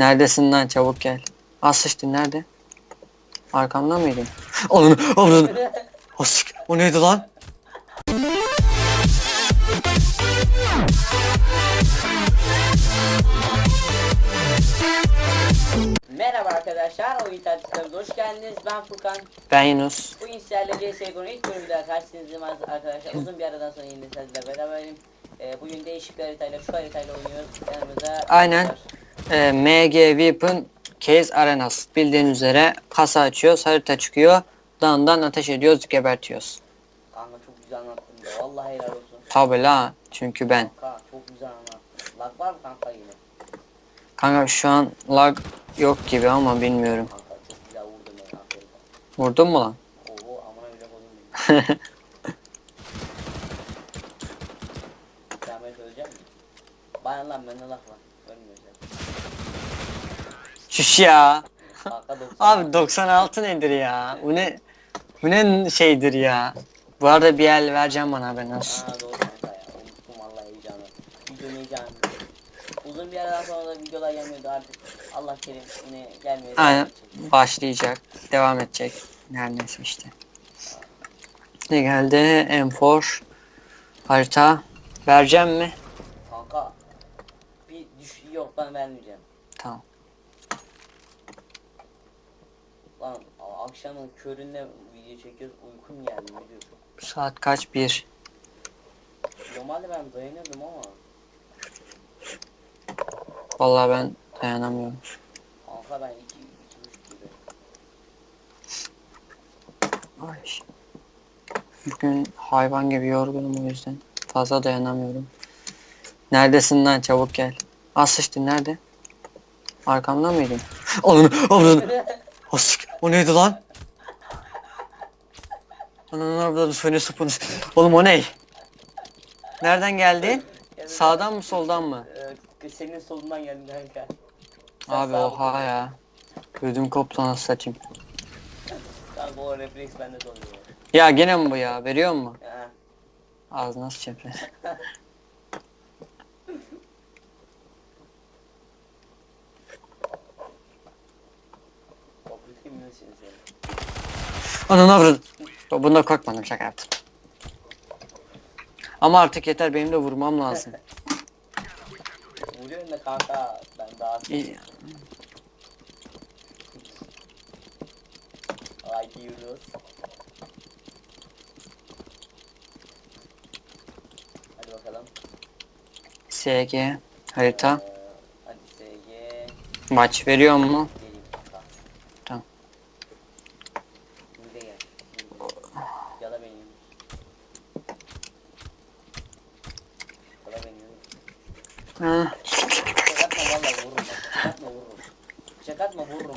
Neredesin lan çabuk gel. Az sıçtın nerede? Arkamda mıydın? Onun onun. O, sik- o neydi lan? Merhaba arkadaşlar, Oyun Tartışmalarımıza hoş geldiniz. Ben Furkan. Ben Yunus. Bu sizlerle CSGO'nun ilk bölümünde karşınızdayım arkadaşlar. Uzun bir aradan sonra yine sizlerle beraberim. Ee, bugün değişik bir haritayla, şu haritayla oynuyoruz. Yanımızda Aynen. var. Ee, MG Weapon Case Arenas. Bildiğin üzere kasa açıyoruz, harita çıkıyor. Dağından ateş ediyoruz, gebertiyoruz. Kanka çok güzel anlattın da. Vallahi helal olsun. Tabi la çünkü ben. Kanka çok güzel anlattın. Lag var mı kanka yine? Kanka şu an lag yok gibi ama bilmiyorum. Kanka çok güzel vurdun beni aferin. Vurdun mu lan? Oo amına bile koydum beni. Sen beni söyleyecek misin? Bana lan bende laf var. Ölmüyoruz ya. Şuş ya. Kanka 90. Abi 96 nedir ya? Bu ne? Bu ne şeydir ya? Bu arada bir el vereceğim bana ben olsun. Aa doğru kanka ya. Unuttum vallahi heyecanı. Uzun bir aradan sonra da videolar gelmiyordu artık. Allah kerim yine gelmiyor. Aynen başlayacak. Devam edecek. Her neyse işte. Ne geldi? M4 harita. Vereceğim mi? Kanka bir düş yok ben vermeyeceğim. Tamam. Lan akşamın köründe video çekiyoruz uykum geldi video. Saat kaç? 1. Normalde ben dayanıyordum ama Vallahi ben dayanamıyorum. kanka ben iki, iki buçuk gibi. Ay. Bugün hayvan gibi yorgunum o yüzden. Fazla dayanamıyorum. Neredesin lan çabuk gel. Sıçtın nerede? Arkamda mıydın? Onun onun. O, sik- o neydi lan? Ananın arabada söyle sıpını. Oğlum o ne? Nereden geldi? Sağdan mı soldan mı? Ee, senin solundan geldim kanka. Sen Abi oha ya. Ödüm koptu nasıl saçayım. Kanka o refleks bende de oluyor. Ya gene mi bu ya? Veriyor mu? Ağzına sıçaplar. Korkutayım seni seni? Ananı. Bunda korkmadım şaka yaptım. Ama artık yeter benim de vurmam lazım. Vuruyorsun da kanka ben daha İyi. Ay diyoruz. Hadi bakalım. SG harita. Ee, hadi SG. Maç veriyor mu? Geleyim kanka. Tamam. Şimdi de gel. Ya da benim. Ya da benim. Ha. Bıçak atma valla vururum bak. Bıçak atma vururum. Bıçak atma vururum.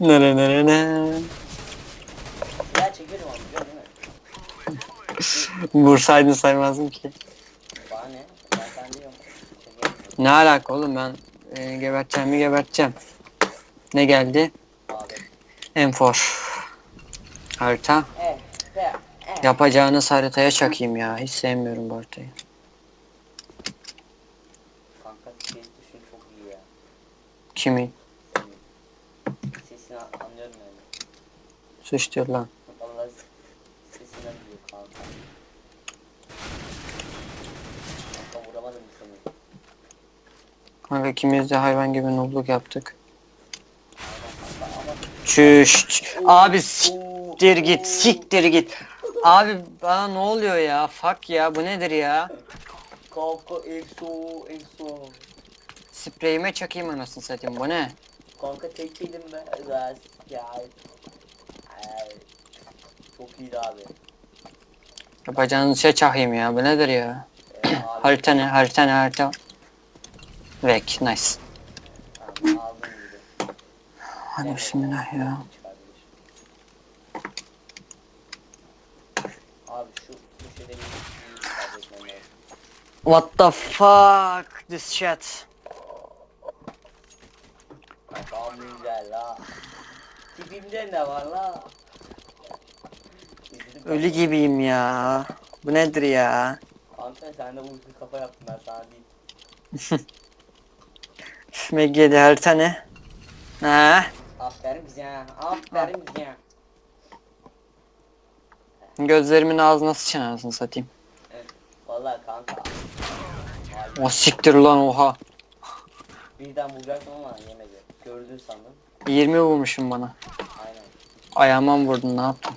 Nere nere ne? Silah çekerim ama biliyorsun değil mi? Vursaydın saymazdım ki. Bana ne? Ben sen diyorum. Çekerim. Ne alaka oğlum ben e, geberteceğim mi geberteceğim. Ne geldi? Abi. M4. Harita. Eh. Yapacağınız haritaya çakayım ya. Hiç sevmiyorum bu haritayı. Kanka ses düşün çok iyi ya. Kimin? Senin. Sesini an- anlıyorum yani. Diyor lan. Vallahi sesinden duyuyor kanka. Kanka vuramadım seni. Kanka ikimiz de hayvan gibi nobluk yaptık. Çüş. Abi siktir git. Siktir git. Abi bana ne oluyor ya? Fuck ya. Bu nedir ya? Kanka EXO EXO. Spreyime çakayım anasını satayım. Bu ne? Kanka tek yedim be. Ras ya. Ay. Çok iyiydi abi. Yapacağınız şey çakayım ya. Bu nedir ya? Ee, abi Harita ne? Harita ne? Harita. Vek. Nice. tamam, aldım gibi. Hadi bismillah ya. çıkartmış. Abi şu köşede bir bir çıkartmak lazım. What the fuck? This shit. Güzel la. Tipimde ne var la? Ölü gibiyim ya. Bu nedir ya? Kanka sen de uyku kafa yaptın ben sana değil. Megge'de harita ne? Ha, Aferin bize. Aferin bize. gözlerimin ağzına sıçan ağzını satayım. Vallahi kanka. O siktir lan oha. Birden vuracaktım ama yemedi. Gördün sandım. 20 vurmuşum bana. Aynen. Ayağıma mı vurdun ne yaptın?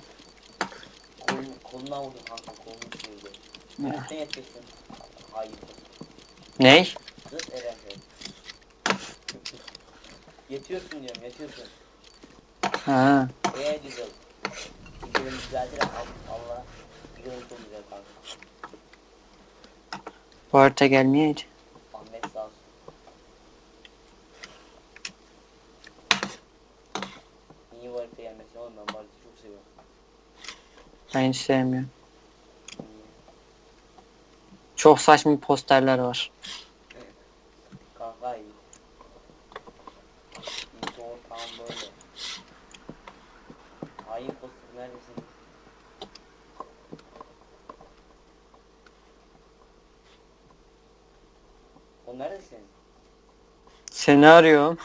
Kolun, kolundan vurdum kanka. Kolunu. Yunus ne yapıyorsun? Hayır. Ney? Zıt Eren. Yetiyorsun diyorum yetiyorsun. Ha. Eee güzel. Güzeldir ama Allah. Çok güzel kanka. Bu harita. Ahmet sağ olsun. Niye bu harita gelmesin oğlum ben bu haritayı çok seviyorum. Ben hiç sevmiyorum. Çok saçma posterler var. Kanka iyi. Doğru tam böyle. Hain kostüm neredesin? O neredesin? Seni arıyorum.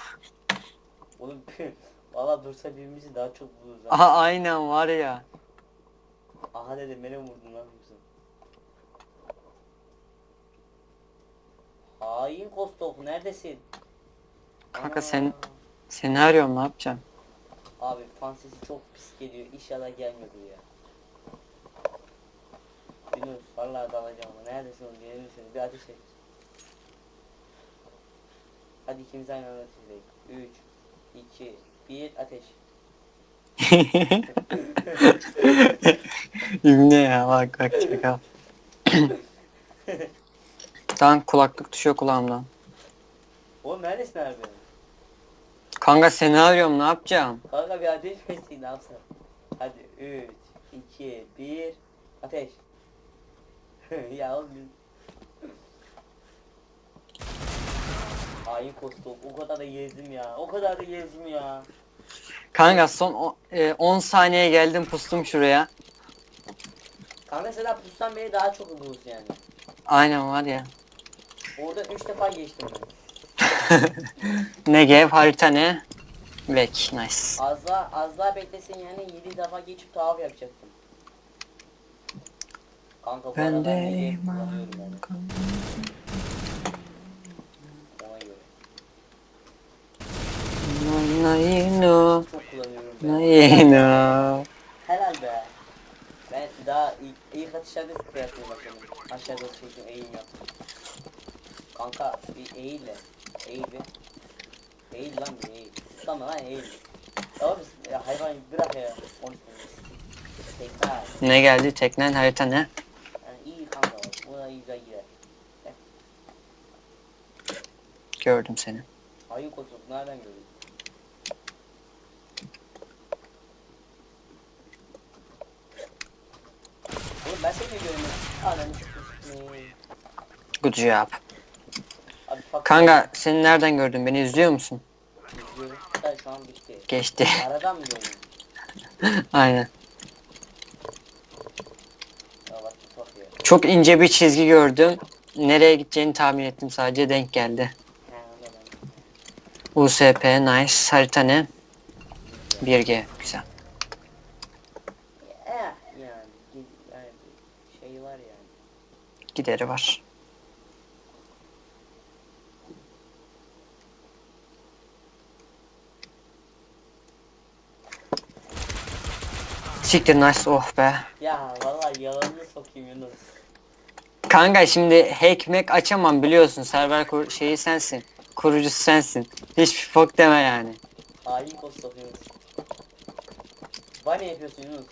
Oğlum valla dursa birbirimizi daha çok buluruz ha. Aha aynen var ya. Aha dedim beni vurdun lan yoksa? Hain Kostok neredesin? Kanka Ana. sen- Seni arıyorum ne yapacağım? Abi fan sesi çok pis geliyor. İnşallah gelmiyordur ya. Yunus vallahi dalacağım ama neredesin oğlum gelir misin? Bir ateş et. Hadi ikimiz aynı anda ateş edelim. 3 2 1 ateş. İbne ya bak bak çakal. Lan kulaklık düşüyor kulağımdan. Oğlum neredesin abi? Kanka seni arıyorum ne yapacağım? Kanka bir ateş etsin ne yapsam? Hadi 3 2 1 ateş. ya oğlum. Hain kostum. O kadar da gezdim ya. O kadar da gezdim ya. Kanka son o- e, 10 saniye geldim pustum şuraya. Kanka mesela pustan beni daha çok bulursun yani. Aynen var ya. Orada 3 defa geçtim ben. Negev harita ne? Vek nice. Az daha, az daha beklesin yani 7 defa geçip tavaf yapacaktım. Kanka bu Ben arada de Negev kullanıyorum yani. Naino, Çok kullanıyorum ben. naino. Helal be. Ben daha ilk, ilk atışlarda sprey yapmaya başladım. Aşağı doğru çektim, eğim yaptım. Kanka bir eğille. Eğil bir. Eğil lan bir eğil. Tutlama lan eğil. Oğlum ya hayvan bırak ya. Tekrar. Ne geldi? Teknen harita ne? Yani iyi kanka. Buna iyi güzel girer. Gördüm seni. Ayı kozuk nereden gördün? Oğlum ben seni görmüyorum. Ananı sikeyim. Good job. Abi fuck. Kanka seni nereden gördün? Beni izliyor musun? İzliyorum. Da şu an bitti. Geçti. Aradan mı gördün? Aynen. Ya bak fuck ya. Çok ince bir çizgi gördüm. Nereye gideceğini tahmin ettim sadece denk geldi. He o. USP nice. Harita ne? 1G güzel. Eh yani. gid- Yani şey var yani. Gideri var. Siktir nice oh be. Ya vallahi yalanını sokayım Yunus. Kanka şimdi hackmek açamam biliyorsun. Server kur şeyi sensin. Kurucusu sensin. Hiçbir fok deme yani. Hain kostok Yunus. Bana yapıyorsun Yunus.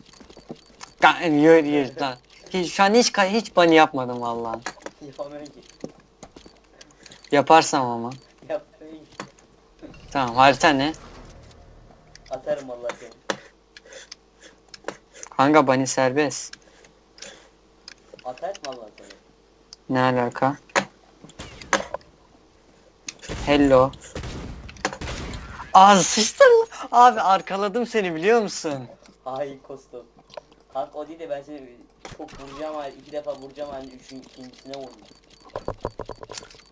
Kanka yürü yürü lan. Hiç, şu an hiç hiç bunny yapmadım vallahi. Yapamıyorum ki. Yaparsam ama. Yapamıyorum ki. Tamam harita ne? Atarım vallahi seni. Kanka bunny serbest. Atarım vallahi seni. Ne alaka? Hello. Az sıçtın. Abi arkaladım seni biliyor musun? Hain kostum. Kanka o değil de ben seni çok vuracağım hali iki defa vuracağım hali üçün ikincisine vurdum.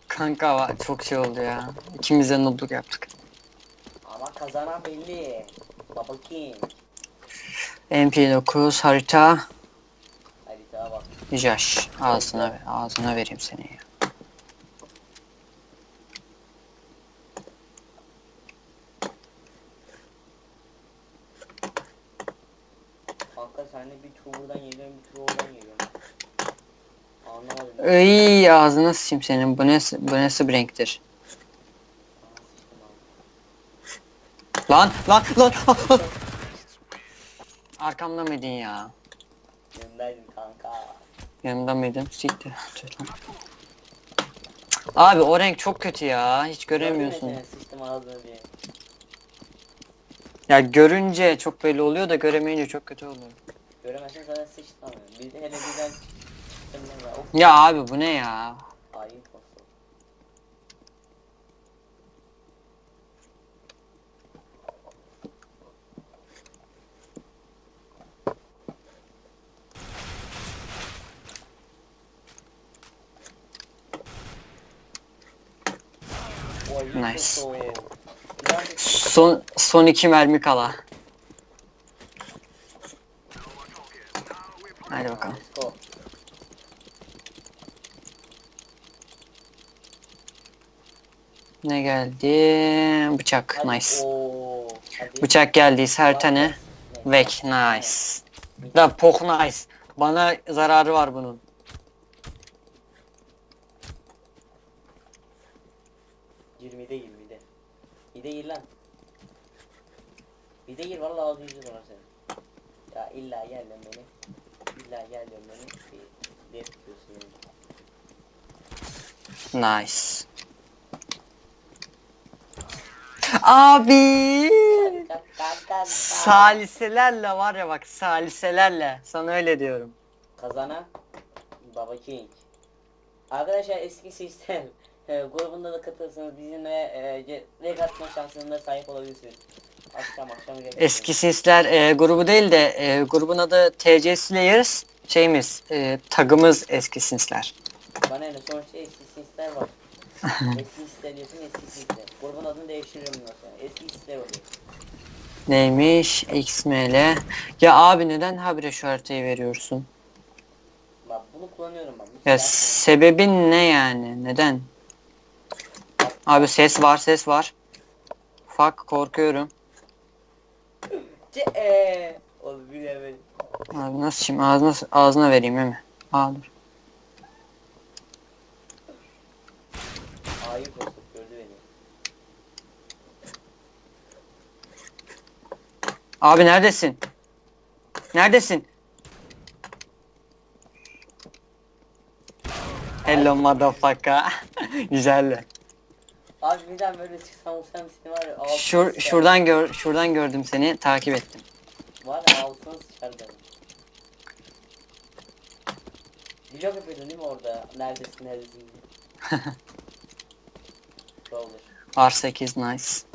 Kanka va- çok şey oldu ya. İkimiz de noobluk yaptık. Ama kazanan belli. Double King. MP9 harita. Haritaya bak. Jaş. Ağzına, ağzına vereyim seni ya. Kanka sen de bir tur buradan geliyorsun bir tur oradan geliyorsun. Iy ağzına sıçayım senin. Bu ne, bu ne abi. Lan lan lan. Arkamda mıydın ya? Yanındaydım kanka. Yanımda mıydın? Siktir. Abi o renk çok kötü ya. Hiç göremiyorsun. Ya görünce çok belli oluyor da göremeyince çok kötü oluyor. Göremezsen zaten sıçtım ama. Bir de hele birden Ya abi bu ne ya? Nice. Son son iki mermi kala. Hadi bakalım. Ne geldi? Bıçak. Hadi. Nice. Oo, hadi. Bıçak geldiyse her tane. Vek. Nice. Da pok nice. Bana zararı var bunun. Gir de gir mide. Mide gir lan. Mide gir valla ağzı yüzü dolar senin. Ya illa gel lan beni. İlla gel lan beni. Bir tutuyorsun yani. Nice. Abi. Saliselerle var ya bak saliselerle. Sana öyle diyorum. Kazanan Baba King. Arkadaşlar eski sistem e, grubunda da katılırsanız bizimle e, renk atma şansına sahip olabilirsiniz. Akşam akşam Eski Sinsler e, grubu değil de e, grubun adı TC Slayers. Şeyimiz, e, tagımız Eski Sinsler. Bana ne sonuçta eski sisler var. Eski sisler diyorsun eski sisler. Grubun adını değiştiriyorum bundan sonra. Eski sisler oluyor. Neymiş? XML. Ya abi neden habire şu haritayı veriyorsun? Bak bunu kullanıyorum ben. Ya silah sebebin ne yani? Neden? Abi ses var, ses var. Fuck korkuyorum. Ce eee. Ben. Abi nasıl şimdi ağzına, ağzına vereyim değil mi? Aa dur. Ayıp olsun gördü beni. Abi neredesin? Neredesin? Hello motherfucker. Güzeldi. Abi birden böyle çıksam olsam seni var ya altına Şur, sıçar. şuradan gör, şuradan gördüm seni, takip ettim. Var ya altına sıçardı. Vlog yapıyordun değil mi orada? Neredesin neredesin diye. Roller. R8 nice.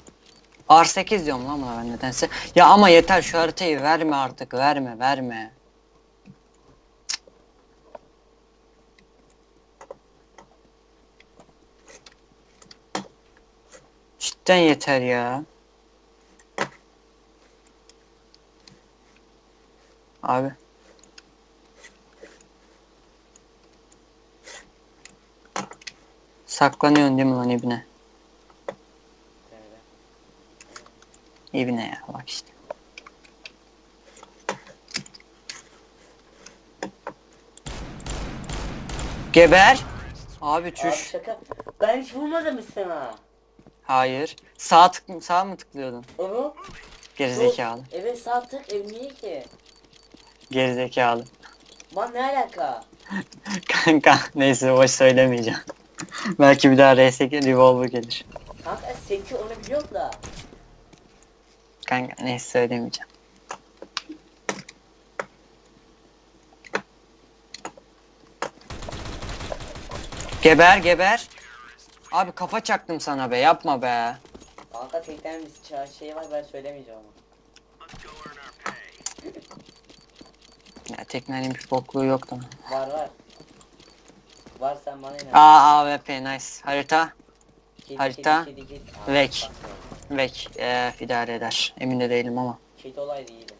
R8 diyorum lan buna ben nedense. Ya ama yeter şu haritayı verme artık, verme, verme. Cidden yeter ya. Abi. Saklanıyorsun değil mi lan ibne? Öyle. İbne ya bak işte. Geber. Abi Abi çüş. şaka. Ben hiç vurmadım sana? Hayır. Sağ tık sağ mı tıklıyordun? Onu. Gerizekalı. Evet sağ tık ev niye ki? Gerizekalı. Lan ne alaka? Kanka neyse boş söylemeyeceğim. Belki bir daha R8 revolver gelir. Kanka Seki onu biliyorum da. Kanka neyse söylemeyeceğim. Geber geber. Abi kafa çaktım sana be yapma be. Kanka tekten bir şey var ben söylemeyeceğim ama. Ya teknenin bir bokluğu yok da. Var var. Var sen bana inan. Aa AWP nice. Harita. Kedi, harita, Kedi, kedi, kedi. Aa, Vek. bak, Vek. Ee, idare eder. Emin de değilim ama. Kedi olaydı iyiydi.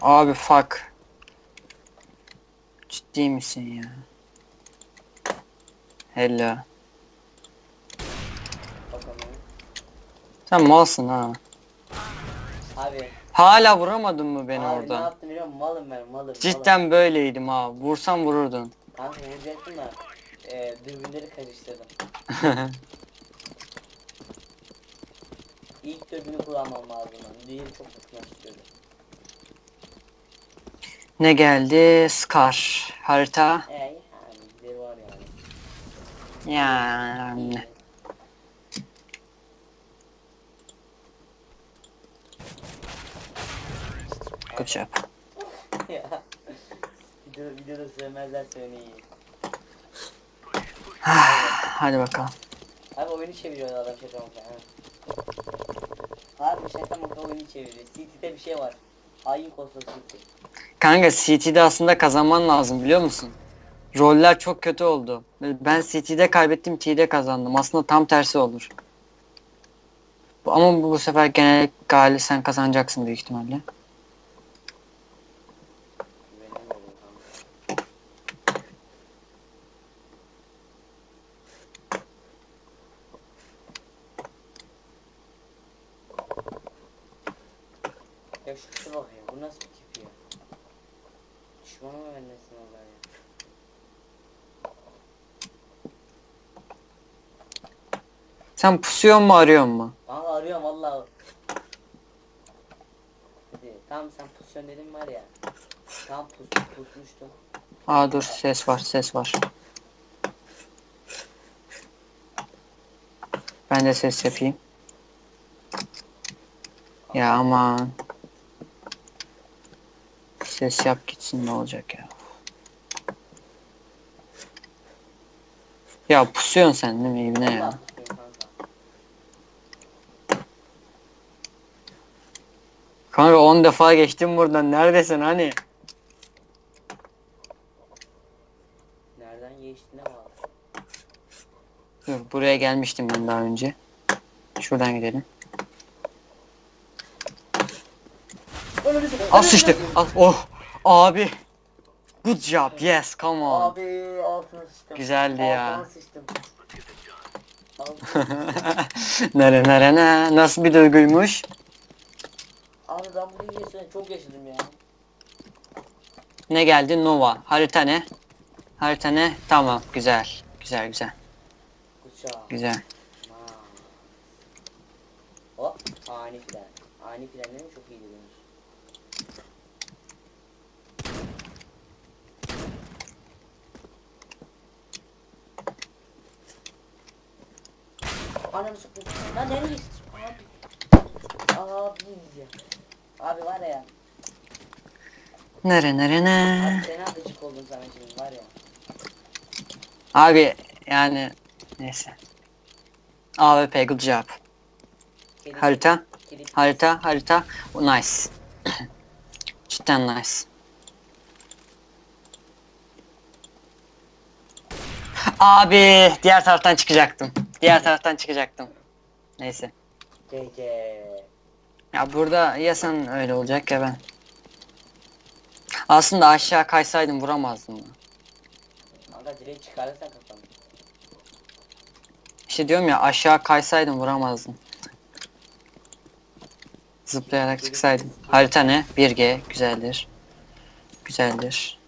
Abi fuck. Ciddi misin ya? Hello. Sen malsın ha. Abi. Hala vuramadın mı beni abi ne oradan? yaptım biliyor musun? Malım ben malım. malım. Cidden böyleydim ha. Vursam vururdun. Kanka vuracaktım da. E, dürbünleri karıştırdım. İlk dürbünü kullanmam lazım. Diğeri çok sıkmak istiyordu. ne geldi? Scar. Harita. E yani var yani. Yani. Good job. ya. Video, videoda söylemezler söyleyin. Hadi bakalım. Abi oyunu çeviriyor adam şaka maka. ha. Harbi şaka maka oyunu çeviriyor. CT'de bir şey var. Hain konsol CT. Kanka CT'de aslında kazanman lazım biliyor musun? Roller çok kötü oldu. Ben CT'de kaybettim, T'de kazandım. Aslında tam tersi olur. Bu- Ama bu, bu sefer genel gali sen kazanacaksın büyük ihtimalle. Güvenemiyorum kanka. Ya şu tipe bak ya, bu nasıl bir tip ya? Düşmanı mı bendesin Allah ya? Sen pusuyor mu arıyor mu? Kanka arıyorum valla. Hadi tam sen pusyon dedim var ya. Tam pus, pusmuştum. Aa dur ses var ses var. Ben de ses yapayım. Ya aman. Ses yap gitsin ne olacak ya. Ya pusuyorsun sen değil mi İbne ya? Vallahi pusuyorum kanka. Kanka 10 defa geçtim buradan neredesin hani? Nereden geçtiğine bağlı. Dur buraya gelmiştim ben daha önce. Şuradan gidelim. Al sıçtı. Al. Oh. Abi. Good job. Yes. Come on. Abi altına sıçtım. Güzeldi ya. Altına sıçtım. Altına- nere nere ne? Nasıl bir duyguymuş? Abi ben bunu yaşadım, çok yaşadım ya. Ne geldi? Nova. Harita ne? Harita ne? Tamam. Güzel. Güzel güzel. Kuşağı. Güzel. Hop ani fren. Ani frenlerim çok iyi demiş. Ananı sıktım. Lan nereye gittin? Abi. Abi. Abi var ya. Nere nere ne? Abi fena gıcık oldum sana şimdi var ya. Abi yani neyse. AWP good job. Kedi- Harita. kedi- Harita, harita. Nice. Cidden nice. Abi diğer taraftan çıkacaktım. Diğer taraftan çıkacaktım. Neyse. GG. Ya burada ya sen öyle olacak ya ben. Aslında aşağı kaysaydım vuramazdım. da. Kanka direkt çıkarırsan kafanı. İşte diyorum ya aşağı kaysaydım vuramazdım. Zıplayarak çıksaydım. Harita ne? 1G. Güzeldir. Güzeldir.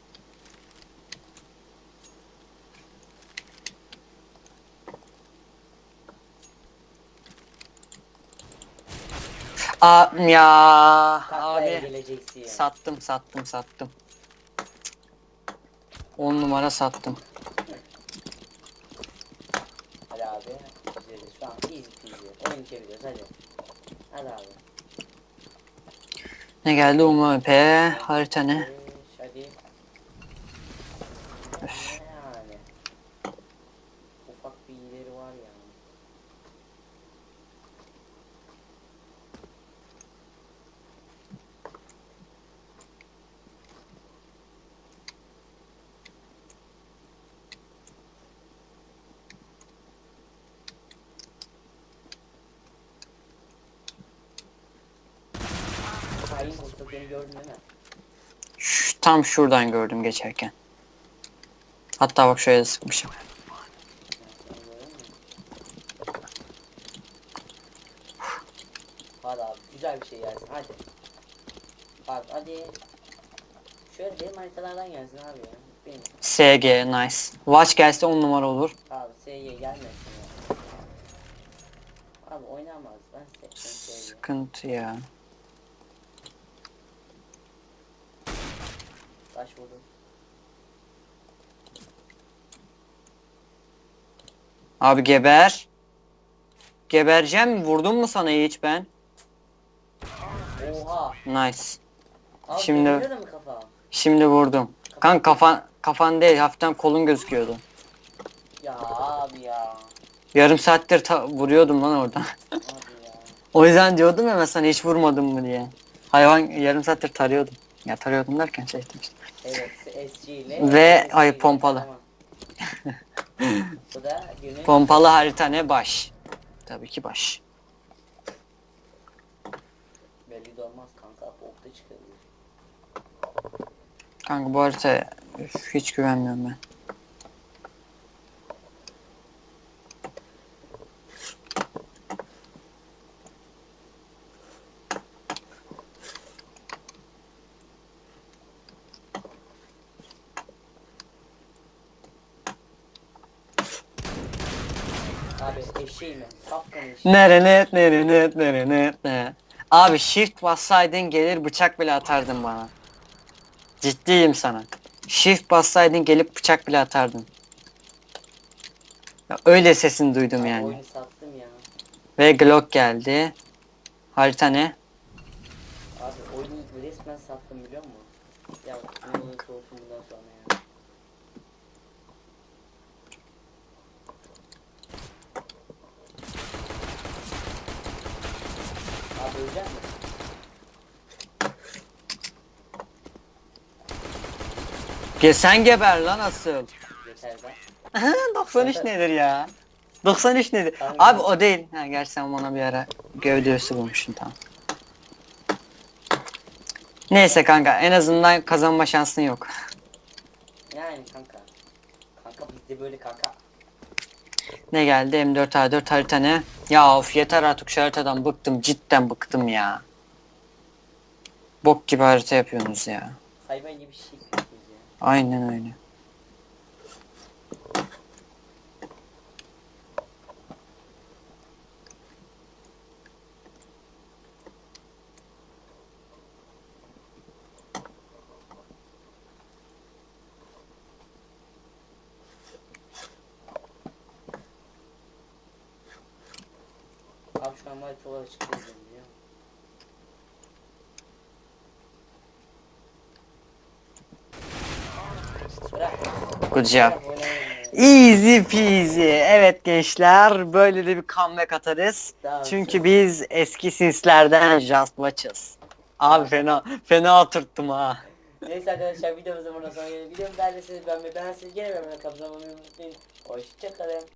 Aa ya Taklaya abi geleceksin sattım sattım sattım. 10 numara sattım. Hadi abi. Güzeliz. Şu an easy peasy. Oyun çeviriyoruz hadi. Hadi abi. Ne geldi UMP? Harita ne? Hadi. Yani. Ufak bir ileri beni gördün değil mi? Şu, tam şuradan gördüm geçerken. Hatta bak şöyle sıkmışım. Hadi abi güzel bir şey gelsin hadi. Bak hadi. Şöyle benim haritalardan gelsin abi ya. Benim. SG nice. Watch gelse 10 numara olur. Abi S'ye gelmesin ya. Abi oynamaz. Ben seçtim S'ye. Sıkıntı ya. Taş vurdum. Abi geber. Gebereceğim? Vurdum mu sana hiç ben? Oha. Nice. Abi Şimdi- kafa? Şimdi vurdum. Kan kafan kafan değil hafiften kolun gözüküyordu. Ya abi ya. Yarım saattir ta- vuruyordum lan orada. Abi ya. o yüzden diyordum ya ben sana hiç vurmadım mı diye. Hayvan yarım saattir tarıyordum. Ya tarıyordum derken şey işte. Evet SG ile. Ve- ay, pompalı. tamam. Bu da günün Pompalı harita ne baş. Tabii ki baş. belli de olmaz kanka. Okta çıkabilir. Kanka bu harita üf, hiç güvenmiyorum ben. Abi eşeği mi? Sapkan eşeği. Nerenet nerenet nerenet ne. Abi shift bassaydın gelir bıçak bile atardın bana. Ciddiyim sana. Shift bassaydın gelip bıçak bile atardın. Ya öyle sesini duydum yani. Oyunu sattım ya. Ve Glock geldi. Harita ne? Abi oyunu resmen sattım biliyor musun? Ya ne olursa olsun bundan sonra ya. Ölecek? Ge sen geber lan asıl. Yeter be. 93 nedir ya? 93 nedir? Abi o değil. Ha, gerçi sen bana bir ara gövdesi bulmuştun tamam. Neyse kanka en azından kazanma şansın yok. Yani kanka. Kanka bizde böyle kanka. Ne geldi? M4A4 harita ne? Ya of yeter artık şu haritadan bıktım. Cidden bıktım ya. Bok gibi harita yapıyorsunuz ya. Hayvan gibi şey ya. Aynen öyle. Açık değil biliyor musun? Bırak. Ya. Easy peasy. Evet gençler böyle de bir comeback atarız. Tamam, Çünkü biz eski sinslerden Just Watch'ız. Abi fena fena oturttum ha. Neyse arkadaşlar videomuzun burada sonuna gelelim. Videomu beğendiyseniz beğenmeyi, beğendiyseniz gene beğenmeyi, kapsamamı unutmayın. Hoşçakalın.